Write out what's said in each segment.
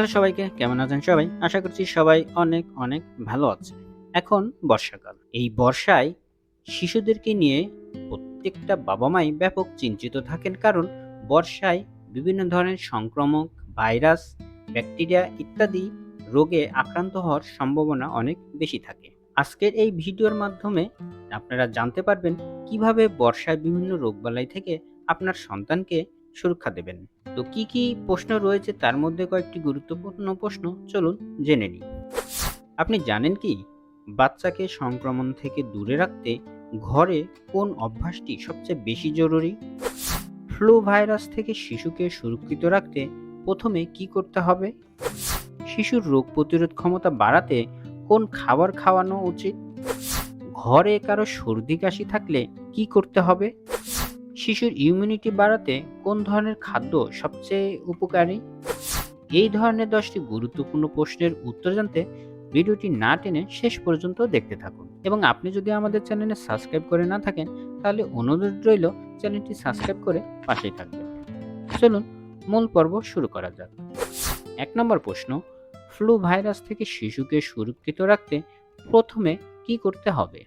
Hello সবাইকে, কেমন আছেন সবাই? আশা করছি সবাই অনেক অনেক ভালো আছে এখন বর্ষাকাল। এই বর্ষায় শিশুদেরকে নিয়ে প্রত্যেকটা বাবা মাই ব্যাপক চিন্তিত থাকেন কারণ বর্ষায় বিভিন্ন ধরনের সংক্রামক ভাইরাস, ব্যাকটেরিয়া ইত্যাদি রোগে আক্রান্ত হওয়ার সম্ভাবনা অনেক বেশি থাকে। আজকের এই ভিডিওর মাধ্যমে আপনারা জানতে পারবেন কীভাবে বর্ষায় বিভিন্ন রোগবালাই থেকে আপনার সন্তানকে সুরক্ষা দেবেন। তো কি কি প্রশ্ন রয়েছে তার মধ্যে কয়েকটি গুরুত্বপূর্ণ প্রশ্ন চলুন জেনে নিই। আপনি জানেন কি, বাচ্চাকে সংক্রমণ থেকে দূরে রাখতে ঘরে কোন অভ্যাসটি সবচেয়ে বেশি জরুরি? ফ্লু ভাইরাস থেকে শিশুকে সুরক্ষিত রাখতে প্রথমে কি করতে হবে? শিশুর রোগ প্রতিরোধ ক্ষমতা বাড়াতে কোন খাবার খাওয়ানো উচিত? ঘরে কারও সর্দি কাশি থাকলে কি করতে হবে? শিশুর ইমিউনিটি বাড়াতে কোন ধরনের খাদ্য সবচেয়ে উপকারী? এই ধরনের দশটি গুরুত্বপূর্ণ প্রশ্নের উত্তর জানতে ভিডিওটি না টেনে শেষ পর্যন্ত দেখতে থাকুন। এবং আপনি যদি আমাদের চ্যানেলে সাবস্ক্রাইব করে না থাকেন, তাহলে অনুরোধ রইল চ্যানেলটি সাবস্ক্রাইব করে পাশেই থাকবেন। চলুন, মূল পর্ব শুরু করা যাক। এক নম্বর প্রশ্ন ফ্লু ভাইরাস থেকে শিশুকে সুরক্ষিত রাখতে প্রথমে কি করতে হবে?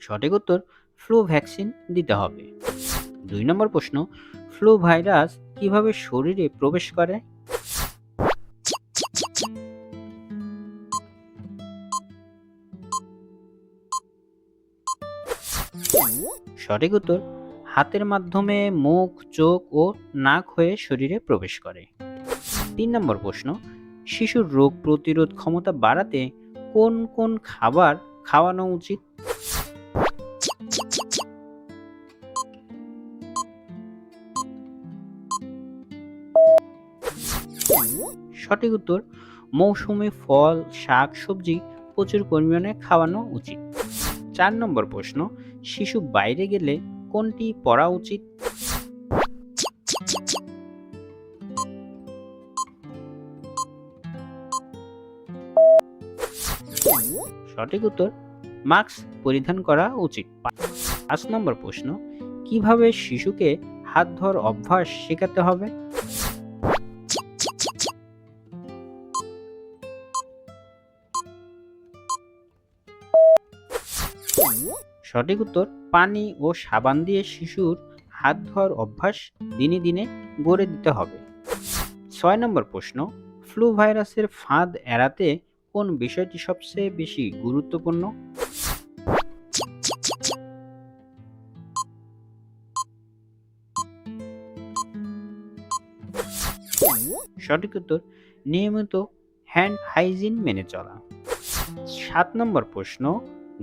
সঠিক উত্তর, ফ্লু ভ্যাকসিন দিতে হবে। দুই নম্বর প্রশ্ন, ফ্লু ভাইরাস কীভাবে শরীরে প্রবেশ করে? সঠিক উত্তর, হাতের মাধ্যমে মুখ, চোখ ও নাক হয়ে শরীরে প্রবেশ করে। তিন নম্বর প্রশ্ন, শিশুর রোগ প্রতিরোধ ক্ষমতা বাড়াতে কোন কোন খাবার খাওয়ানো উচিত। সঠিক উত্তর, মৌসুমি ফল, শাক, সবজি প্রচুর পরিমাণে খাওয়ানো উচিত। চার নম্বর প্রশ্ন, শিশু বাইরে গেলে কোনটি পড়া উচিত? সঠিক উত্তর মাস্ক পরিধান করা উচিত। পাঁচ নম্বর প্রশ্ন, কীভাবে শিশুকে হাত ধর অভ্যাস শেখাতে হবে? সঠিক উত্তর, পানি ও সাবান দিয়ে শিশুর হাত ধোয়ার অভ্যাস দিনে দিনে গড়ে দিতে হবে। ছয় নম্বর প্রশ্ন, ফ্লু ভাইরাসের ফাঁদ এড়াতে কোন বিষয়টি সবচেয়ে বেশি গুরুত্বপূর্ণ? সঠিক উত্তর, নিয়মিত হ্যান্ড হাইজিন মেনে চলা। সাত নম্বর প্রশ্ন,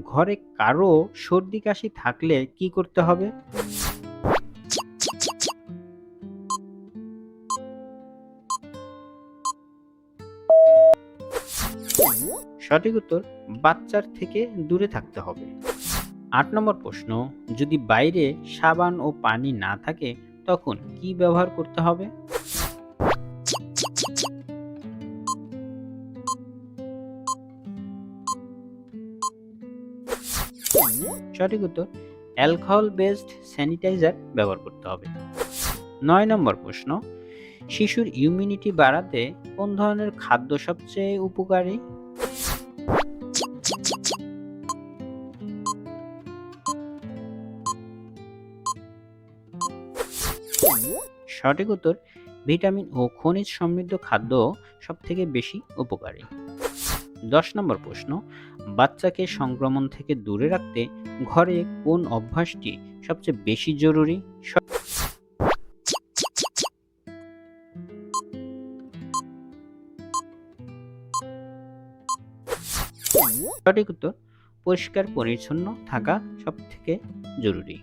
ঘরে কারও সর্দি কাশি থাকলে কি করতে হবে? সঠিক উত্তর, বাচ্চার থেকে দূরে থাকতে হবে। আট নম্বর প্রশ্ন, যদি বাইরে সাবান ও পানি না থাকে, তখন কি ব্যবহার করতে হবে? সঠিক উত্তর অ্যালকোহল বেসড স্যানিটাইজার ব্যবহার করতে হবে। নয় নম্বর প্রশ্ন, শিশুর ইমিউনিটি বাড়াতে কোন ধরনের খাদ্য সবচেয়ে উপকারী? সঠিক উত্তর, ভিটামিন ও খনিজ সমৃদ্ধ খাদ্য সব থেকে বেশি উপকারী। দশ নম্বর প্রশ্ন, বাচ্চাকে সংক্রমণ থেকে দূরে রাখতে ঘরে কোন অভ্যাসটি সবচেয়ে বেশি জরুরি? সঠিক উত্তর, পরিষ্কার পরিচ্ছন্ন থাকা সব থেকে জরুরি।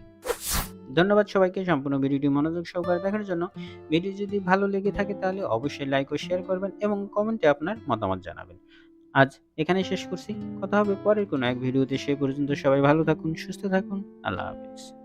ধন্যবাদ সবাইকে সম্পূর্ণ ভিডিওটি মনোযোগ সহকারে দেখার জন্য। ভিডিও যদি ভালো লেগে থাকে তাহলে অবশ্যই লাইক ও শেয়ার করবেন এবং কমেন্টে আপনার মতামত জানাবেন। আজ এখানে শেষ করছি। কথা হবে পরের কোনো এক ভিডিওতে। সে পর্যন্ত সবাই ভালো থাকুন, সুস্থ থাকুন। আল্লাহ হাফিজ।